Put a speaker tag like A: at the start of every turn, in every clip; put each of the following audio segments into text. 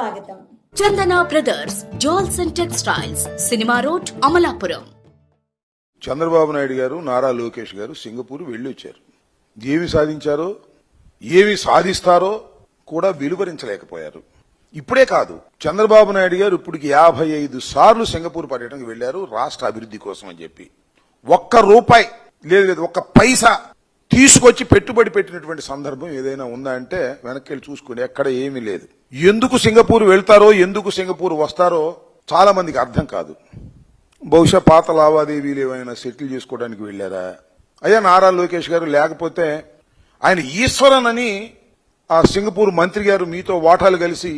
A: స్వాగతం.
B: Chandana brothers jewels and textiles cinema road Amalapuram.
C: Chandrababu Naidu garu Nara Lokesh గారు Singapore వెళ్ళి వచ్చారు ఏమి సాధించారో ఏమి సాధిస్తారో కూడా వెలువరించలేకపోయారు. ఇప్పుడే కాదు చంద్రబాబు నాయుడు గారు ఇప్పటికి యాభై ఐదు సార్లు సింగపూర్ పర్యటనకు వెళ్ళారు రాష్ట్ర అభివృద్ధి కోసం అని చెప్పి. ఒక్క రూపాయి లేదు లేదు ఒక్క పైసా తీసుకొచ్చి పెట్టుబడి పెట్టినటువంటి సందర్భం ఏదైనా ఉందా అంటే వెనక్కి వెళ్ళి చూసుకుని ఎక్కడ ఏమీ లేదు. ఎందుకు సింగపూర్ వెళ్తారో ఎందుకు సింగపూర్ వస్తారో చాలా మందికి అర్థం కాదు. బహుశా పాత లావాదేవీలు ఏమైనా సెటిల్ చేసుకోవడానికి వెళ్ళారా? అయ్యా నారా లోకేష్ గారు లేకపోతే ఆయన ఈశ్వరన్ అని ఆ సింగపూర్ మంత్రి గారు మీతో వాటాలు కలిసి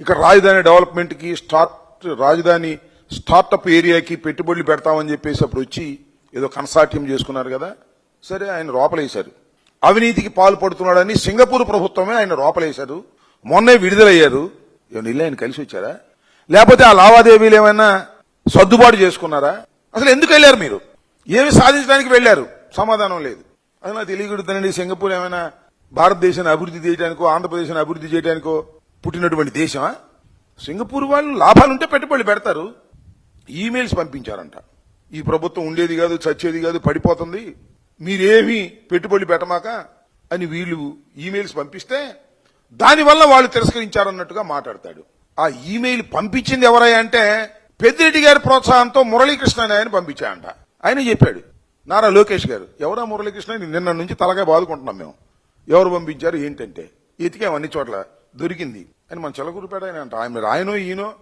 C: ఇక్కడ రాజధాని డెవలప్మెంట్కి స్టార్ట్ రాజధాని స్టార్టప్ ఏరియాకి పెట్టుబడులు పెడతామని చెప్పేసి అప్పుడు వచ్చి ఏదో కన్సార్టియం చేసుకున్నారు కదా. సరే ఆయన లోపలేశారు అవినీతికి పాల్పడుతున్నాడని సింగపూర్ ప్రభుత్వమే ఆయన లోపలేశారు మొన్నే విడుదలయ్యారు. ఏమన్నా ఇల్లు ఆయన కలిసి వచ్చారా? లేకపోతే ఆ లావాదేవీలు ఏమైనా సర్దుబాటు చేసుకున్నారా? అసలు ఎందుకు వెళ్ళారు మీరు? ఏమి సాధించడానికి వెళ్ళారు? సమాధానం లేదు. అది నాకు తెలియకూడదండి సింగపూర్ ఏమైనా భారతదేశాన్ని అభివృద్ధి చేయడానికో ఆంధ్రప్రదేశ్ని అభివృద్ధి చేయడానికో పుట్టినటువంటి దేశమా? సింగపూర్ వాళ్ళు లాభాలుంటే పెట్టుబడులు పెడతారు. ఈమెయిల్స్ పంపించారంట. ఈ ప్రభుత్వం ఉండేది కాదు చచ్చేది కాదు పడిపోతుంది. మీరేమీ పెట్టుబడులు పెట్టమాక అని వీళ్ళు ఈమెయిల్స్ పంపిస్తే దానివల్ల వాళ్ళు తిరస్కరించారన్నట్టుగా మాట్లాడతాడు. ఆ ఈమెయిల్ పంపించింది ఎవరయ్యా అంటే పెద్దిరెడ్డి గారి ప్రోత్సాహంతో మురళీకృష్ణ ఆయన పంపించాయంట. ఆయన చెప్పాడు నారా లోకేష్ గారు ఎవరా మురళీకృష్ణ? నిన్న నుంచి తలగా బాదుకుంటున్నాం మేము. ఎవరు పంపించారు? ఏంటంటే? ఎతికాం అన్ని చోట్ల దొరికింది. అని మన చిలకూరుపేట ఆయన అంట ఆయన ఆయనో ఈయనో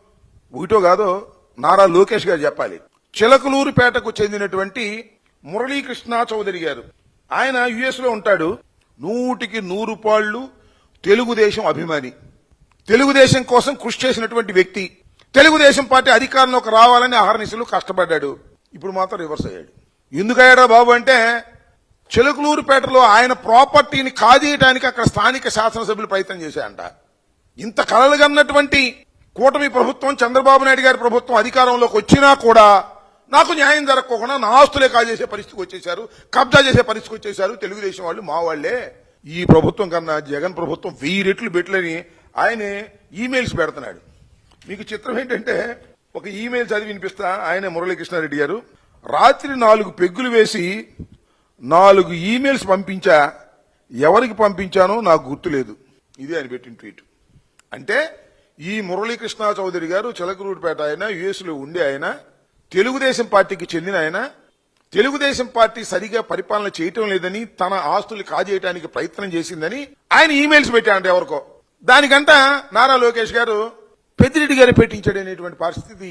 C: ఒకటో కాదో నారా లోకేష్ గారు చెప్పాలి. చిలకలూరుపేటకు చెందినటువంటి మురళీకృష్ణ చౌదరి గారు. ఆయన యుఎస్లో ఉంటాడు. నూటికి నూరు పాళ్ళు తెలుగుదేశం అభిమాని. తెలుగుదేశం కోసం కృషి చేసినటువంటి వ్యక్తి. తెలుగుదేశం పార్టీ అధికారంలోకి రావాలని ఆహర్నిశలు కష్టపడ్డాడు. ఇప్పుడు మాత్రం రివర్స్ అయ్యాడు. ఎందుకయ్యాడా బాబు అంటే చెలుకులూరుపేటలో ఆయన ప్రాపర్టీని కాజేయడానికి అక్కడ స్థానిక శాసనసభ్యులు ప్రయత్నం చేశాయంట. ఇంత కలలుగన్నటువంటి కూటమి ప్రభుత్వం చంద్రబాబు నాయుడు గారి ప్రభుత్వం అధికారంలోకి వచ్చినా కూడా నాకు న్యాయం జరగకుండా నా ఆస్తులే కాజేసే పరిస్థితికి వచ్చేశారు కబ్జా చేసే పరిస్థితికి వచ్చేశారు. తెలుగుదేశం వాళ్ళు మా వాళ్ళే ఈ ప్రభుత్వం కన్నా జగన్ ప్రభుత్వం వెయ్యి రెట్లు పెట్టలేని ఆయనే ఈమెయిల్స్ పెడుతున్నాడు. మీకు చిత్రం ఏంటంటే ఒక ఈమెయిల్ చదివి వినిపిస్తా ఆయన మురళీకృష్ణారెడ్డి గారు. రాత్రి నాలుగు పెగ్గులు వేసి నాలుగు ఈమెయిల్స్ పంపించా ఎవరికి పంపించానో నాకు గుర్తులేదు. ఇది ఆయన పెట్టిన ట్వీట్. అంటే ఈ మురళీకృష్ణ చౌదరి గారు చిలకలూరుపేట ఆయన యుఎస్లో ఉండే ఆయన తెలుగుదేశం పార్టీకి చెందిన ఆయన తెలుగుదేశం పార్టీ సరిగా పరిపాలన చేయటం లేదని తన ఆస్తులు కాజేయడానికి ప్రయత్నం చేసిందని ఆయన ఈమెయిల్స్ పెట్టాడు ఎవరికో. దానికంట నారా లోకేష్ గారు పెద్దిరెడ్డి గారు పెట్టించాడు అనేటువంటి పరిస్థితి